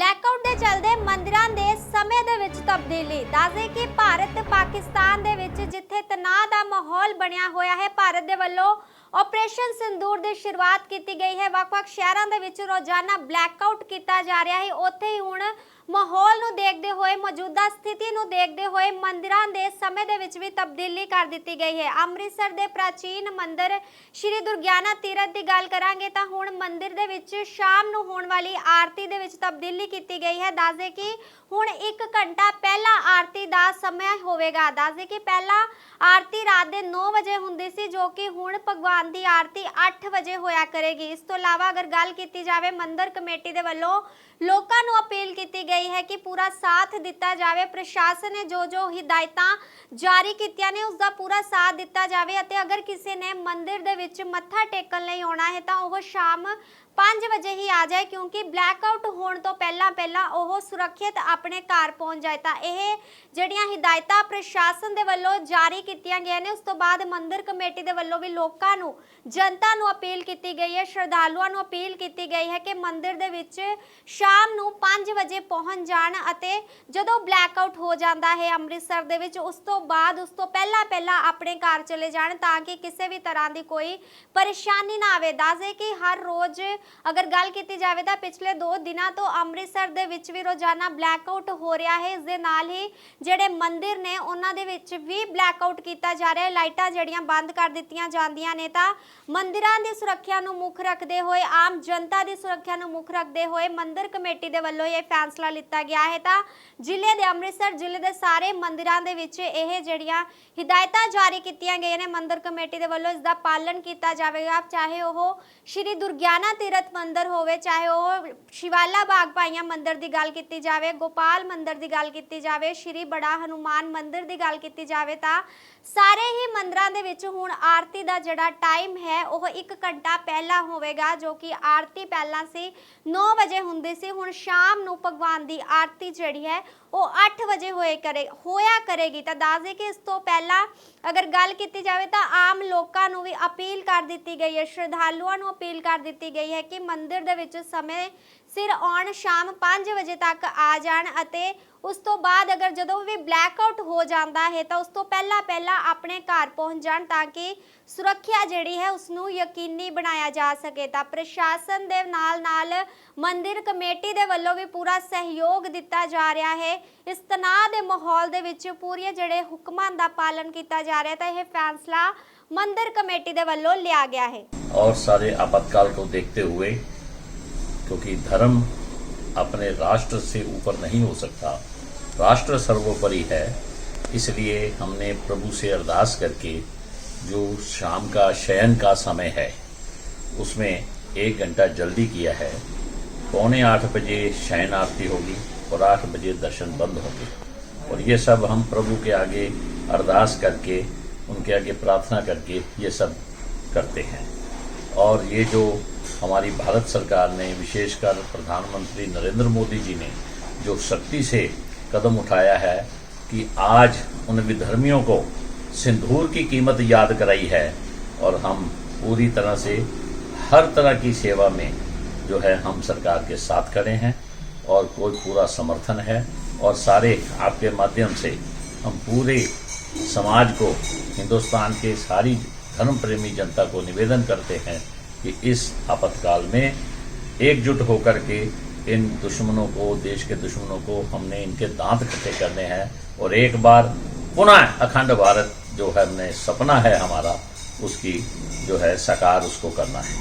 Blackout ਦੇ ਚੱਲਦੇ ਮੰਦਿਰਾਂ ਦੇ ਸਮੇਂ ਦੇ ਵਿੱਚ ਤਬਦੀਲੀ। ਦੱਸਦੇ ਕਿ ਭਾਰਤ ਪਾਕਿਸਤਾਨ ਦੇ ਵਿੱਚ ਜਿੱਥੇ ਤਣਾਅ ਦਾ ਮਾਹੌਲ ਬਣਿਆ ਹੋਇਆ ਹੈ, ਭਾਰਤ ਦੇ ਵੱਲੋਂ ਆਪਰੇਸ਼ਨ ਸਿੰਦੂਰ ਦੀ ਸ਼ੁਰੂਆਤ ਕੀਤੀ ਗਈ ਹੈ। ਵੱਖ-ਵੱਖ ਸ਼ਹਿਰਾਂ ਦੇ ਵਿੱਚ ਰੋਜ਼ਾਨਾ ਬਲੈਕਆਊਟ ਕੀਤਾ ਜਾ ਰਿਹਾ ਹੈ। ਉੱਥੇ ਹੀ ਹੁਣ ਮਾਹੌਲ ਨੂੰ ਦੇਖਦੇ ਹੋਏ, ਮੌਜੂਦਾ ਸਥਿਤੀ ਨੂੰ ਦੇਖਦੇ ਹੋਏ ਮੰਦਿਰਾਂ ਦੇ ਸਮੇਂ ਦੇ ਵਿੱਚ ਵੀ ਤਬਦੀਲੀ ਕਰ ਦਿੱਤੀ ਗਈ ਹੈ। ਅੰਮ੍ਰਿਤਸਰ ਦੇ ਪ੍ਰਾਚੀਨ ਮੰਦਿਰ ਸ਼੍ਰੀ ਦੁਰਗਿਆਨਾ ਤੀਰਥ ਦੀ ਗੱਲ ਕਰਾਂਗੇ ਤਾਂ ਹੁਣ ਮੰਦਿਰ ਦੇ ਵਿੱਚ ਸ਼ਾਮ ਨੂੰ ਹੋਣ ਵਾਲੀ ਆਰਤੀ ਦੇ ਵਿੱਚ ਤਬਦੀਲੀ ਕੀਤੀ ਗਈ ਹੈ। ਦੱਸਦੇ ਕਿ ਹੁਣ 1 ਘੰਟਾ ਪਹਿਲਾਂ ਆਰਤੀ ਦਾ ਸਮਾਂ ਹੋਵੇਗਾ। ਦੱਸਦੇ ਕਿ ਪਹਿਲਾਂ ਆਰਤੀ ਰਾਤ ਦੇ 9 ਵਜੇ ਹੁੰਦੀ ਸੀ, ਜੋ ਕਿ ਹੁਣ ਭਗਵਾਨ ਦੀ ਆਰਤੀ 8 ਵਜੇ ਹੋਇਆ ਕਰੇਗੀ। ਇਸ ਤੋਂ ਇਲਾਵਾ ਅਗਰ ਗੱਲ ਕੀਤੀ ਜਾਵੇ, ਮੰਦਿਰ ਕਮੇਟੀ ਦੇ ਵੱਲੋਂ ਲੋਕਾਂ ਨੂੰ ਅਪੀਲ ਕੀਤੀ ਗਈ ਹੈ ਕਿ ਪੂਰਾ ਸਾਥ ਦਿੱਤਾ ਜਾਵੇ। ਪ੍ਰਸ਼ਾਸਨ ਨੇ ਜੋ ਜੋ ਹਿਦਾਇਤਾਂ ਜਾਰੀ ਕੀਤੀਆਂ ਨੇ ਉਸ ਦਾ ਪੂਰਾ ਸਾਥ ਦਿੱਤਾ ਜਾਵੇ ਅਤੇ ਅਗਰ ਕਿਸੇ ਨੇ ਮੰਦਿਰ ਦੇ ਵਿੱਚ ਮੱਥਾ ਟੇਕਣ ਲਈ ਆਉਣਾ ਹੈ, ਤਾਂ ਉਹ ਸ਼ਾਮ 5 ਵਜੇ ਹੀ ਆ ਜਾਏ, ਕਿਉਂਕਿ ਬਲੈਕਆਊਟ ਹੋਣ ਤੋਂ ਪਹਿਲਾਂ ਪਹਿਲਾਂ ਉਹ ਸੁਰੱਖਿਅਤ ਆਪਣੇ ਘਰ ਪਹੁੰਚ ਜਾਏ, ਤਾਂ ਇਹ ਜਿਹੜੀਆਂ ਹਿਦਾਇਤਾਂ ਪ੍ਰਸ਼ਾਸਨ ਦੇ ਵੱਲੋਂ ਜਾਰੀ ਕੀਤੀਆਂ ਗਈਆਂ ਨੇ, ਉਸ ਤੋਂ ਬਾਅਦ ਮੰਦਿਰ ਕਮੇਟੀ ਦੇ ਵੱਲੋਂ ਵੀ ਲੋਕਾਂ ਨੂੰ, ਜਨਤਾ ਨੂੰ ਅਪੀਲ ਕੀਤੀ ਗਈ ਹੈ, ਸ਼ਰਧਾਲੂਆਂ ਨੂੰ ਅਪੀਲ ਕੀਤੀ ਗਈ ਹੈ ਕਿ ਮੰਦਿਰ ਦੇ ਵਿੱਚ ਸ਼ਾਮ ਨੂੰ 5 ਵਜੇ ਪਹੁੰਚ ਜਾਣ ਅਤੇ ਜਦੋਂ ਬਲੈਕਆਊਟ ਹੋ ਜਾਂਦਾ ਹੈ ਅੰਮ੍ਰਿਤਸਰ ਦੇ ਵਿੱਚ, ਉਸ ਤੋਂ ਬਾਅਦ, ਉਸ ਤੋਂ ਪਹਿਲਾਂ ਪਹਿਲਾਂ ਆਪਣੇ ਘਰ ਚਲੇ ਜਾਣ ਤਾਂ ਕਿ ਕਿਸੇ ਵੀ ਤਰ੍ਹਾਂ ਦੀ ਕੋਈ ਪਰੇਸ਼ਾਨੀ ਨਾ ਆਵੇ। ਦੱਸਦੇ ਕਿ ਹਰ ਰੋਜ਼ ਅਗਰ ਗੱਲ ਕੀਤੀ ਜਾਵੇ ਤਾਂ ਪਿਛਲੇ 2 ਦਿਨਾਂ ਤੋਂ ਅੰਮ੍ਰਿਤਸਰ ਦੇ ਵਿੱਚ ਵੀ ਰੋਜ਼ਾਨਾ ਬਲੈਕ ਬਲੈਕਆਊਟ ਹੋ ਰਿਹਾ ਹੈ। ਇਸ ਦੇ ਨਾਲ ਹੀ ਜਿਹੜੇ ਮੰਦਿਰ ਨੇ, ਉਹਨਾਂ ਦੇ ਵਿੱਚ ਵੀ ਬਲੈਕਆਊਟ ਕੀਤਾ ਜਾ ਰਿਹਾ ਹੈ। ਲਾਈਟਾਂ ਜਿਹੜੀਆਂ ਬੰਦ ਕਰ ਦਿੱਤੀਆਂ ਜਾਂਦੀਆਂ ਨੇ ਤਾਂ ਮੰਦਿਰਾਂ ਦੀ ਸੁਰੱਖਿਆ ਨੂੰ ਮੁੱਖ ਰੱਖਦੇ ਹੋਏ, ਆਮ ਜਨਤਾ ਦੀ ਸੁਰੱਖਿਆ ਨੂੰ ਮੁੱਖ ਰੱਖਦੇ ਹੋਏ ਮੰਦਿਰ ਕਮੇਟੀ ਦੇ ਵੱਲੋਂ ਇਹ ਫੈਸਲਾ ਲਿੱਤਾ ਗਿਆ ਹੈ ਤਾਂ ਜ਼ਿਲ੍ਹੇ ਦੇ ਅੰਮ੍ਰਿਤਸਰ ਜ਼ਿਲ੍ਹੇ ਦੇ ਸਾਰੇ ਮੰਦਿਰਾਂ ਦੇ ਵਿੱਚ ਇਹ ਜਿਹੜੀਆਂ ਹਿਦਾਇਤਾਂ ਜਾਰੀ ਕੀਤੀਆਂ ਗਈਆਂ ਨੇ, ਮੰਦਿਰ ਕਮੇਟੀ ਦੇ ਵੱਲੋਂ ਇਸ ਦਾ ਪਾਲਣ ਕੀਤਾ ਜਾਵੇਗਾ। ਚਾਹੇ ਉਹ ਸ਼੍ਰੀ ਦੁਰਗਿਆਨਾ ਤੀਰਥ ਮੰਦਿਰ ਹੋਵੇ, ਚਾਹੇ ਉਹ ਸ਼ਿਵਾਲਾ ਬਾਗ ਭਾਈਆਂ ਮੰਦਿਰ ਦੀ ਗੱਲ ਕੀਤੀ ਜਾਵੇ, ਗੋਪਾਲ ਮੰਦਿਰ ਦੀ ਗੱਲ ਕੀਤੀ ਜਾਵੇ, ਸ਼੍ਰੀ ਬੜਾ ਹਨੂਮਾਨ ਮੰਦਿਰ ਦੀ ਗੱਲ ਕੀਤੀ ਜਾਵੇ ਤਾਂ ਸਾਰੇ ਹੀ ਮੰਦਿਰਾਂ ਦੇ ਵਿੱਚ ਹੁਣ ਆਰਤੀ ਦਾ ਜਿਹੜਾ ਟਾਈਮ ਹੈ, ਉਹ 1 ਘੰਟਾ ਪਹਿਲਾਂ ਹੋਵੇਗਾ, ਜੋ ਕਿ ਆਰਤੀ ਪਹਿਲਾਂ ਸੀ 9 ਵਜੇ ਹੁੰਦੀ ਸੀ, ਹੁਣ ਸ਼ਾਮ ਨੂੰ ਭਗਵਾਨ ਦੀ ਆਰਤੀ ਜਿਹੜੀ ਹੈ, ਉਹ 8 ਵਜੇ ਹੋਏ ਕਰੇ, ਹੋਇਆ ਕਰੇਗੀ। ਤਾਂ ਦੱਸ ਦੇ ਕਿ ਇਸ ਤੋਂ ਪਹਿਲਾਂ ਅਗਰ ਗੱਲ ਕੀਤੀ ਜਾਵੇ ਤਾਂ ਆਮ ਲੋਕਾਂ ਨੂੰ ਵੀ ਅਪੀਲ ਕਰ ਦਿੱਤੀ ਗਈ ਹੈ, ਸ਼ਰਧਾਲੂਆਂ ਨੂੰ ਅਪੀਲ ਕਰ ਦਿੱਤੀ ਗਈ ਹੈ ਕਿ ਮੰਦਿਰ ਦੇ ਵਿੱਚ ਸਮੇਂ ਸਿਰ ਆਉਣ ਸ਼ਾਮ 5 ਵਜੇ ਤੱਕ ਆ ਜਾਣ ਅਤੇ ਉਸ ਤੋਂ ਬਾਅਦ ਅਗਰ ਜਦੋਂ ਵੀ ਬਲੈਕਆਊਟ ਹੋ ਜਾਂਦਾ ਹੈ ਤਾਂ ਉਸ ਤੋਂ ਪਹਿਲਾਂ ਪਹਿਲਾਂ ਆਪਣੇ ਘਰ ਪਹੁੰਚ ਜਾਣ ਤਾਂ ਕਿ ਸੁਰੱਖਿਆ ਜਿਹੜੀ ਹੈ ਉਸ ਨੂੰ ਯਕੀਨੀ ਬਣਾਇਆ ਜਾ ਸਕੇ। ਤਾਂ ਪ੍ਰਸ਼ਾਸਨ ਦੇ ਨਾਲ ਨਾਲ ਮੰਦਿਰ ਕਮੇਟੀ ਦੇ ਵੱਲੋਂ ਵੀ ਪੂਰਾ ਸਹਿਯੋਗ ਦਿੱਤਾ ਜਾ ਰਿਹਾ ਹੈ। ਇਸ ਤਣਾਅ ਦੇ ਮਾਹੌਲ ਦੇ ਵਿੱਚ ਪੂਰੀਆਂ ਜਿਹੜੇ ਹੁਕਮਾਂ ਦਾ ਪਾਲਨ ਕੀਤਾ ਜਾ ਰਿਹਾ ਤਾਂ ਇਹ ਫੈਸਲਾ ਮੰਦਿਰ ਕਮੇਟੀ ਦੇ ਵੱਲੋਂ ਲਿਆ ਗਿਆ ਹੈ। ਔਰ ਸਾਰੇ ਆਪਤਕਾਲ ਨੂੰ ਦੇਖਦੇ ਹੋਏ क्योंकि धर्म अपने राष्ट्र से ऊपर नहीं हो सकता। राष्ट्र सर्वोपरि है, इसलिए हमने प्रभु से अरदास करके जो शाम का, शयन का समय है, उसमें एक घंटा जल्दी किया है। पौने आठ बजे शयन आरती होगी और आठ बजे दर्शन बंद होंगे। और ये सब हम प्रभु के आगे अरदास करके, उनके आगे प्रार्थना करके ये सब करते हैं। और ये जो हमारी भारत सरकार ने, विशेषकर प्रधानमंत्री नरेंद्र मोदी जी ने, जो शक्ति से कदम उठाया है कि आज उन विधर्मियों को सिंदूर की कीमत याद कराई है और हम पूरी तरह से हर तरह की सेवा में जो है हम सरकार के साथ खड़े हैं और कोई पूरा समर्थन है और सारे आपके माध्यम से हम पूरे समाज को, हिंदुस्तान के सारी धर्म प्रेमी जनता को निवेदन करते हैं कि इस आपातकाल में एकजुट होकर के इन दुश्मनों को, देश के दुश्मनों को हमने इनके दांत इकट्ठे करने हैं और एक बार पुनः अखंड भारत जो है, हमने सपना है हमारा, उसकी जो है, साकार उसको करना है।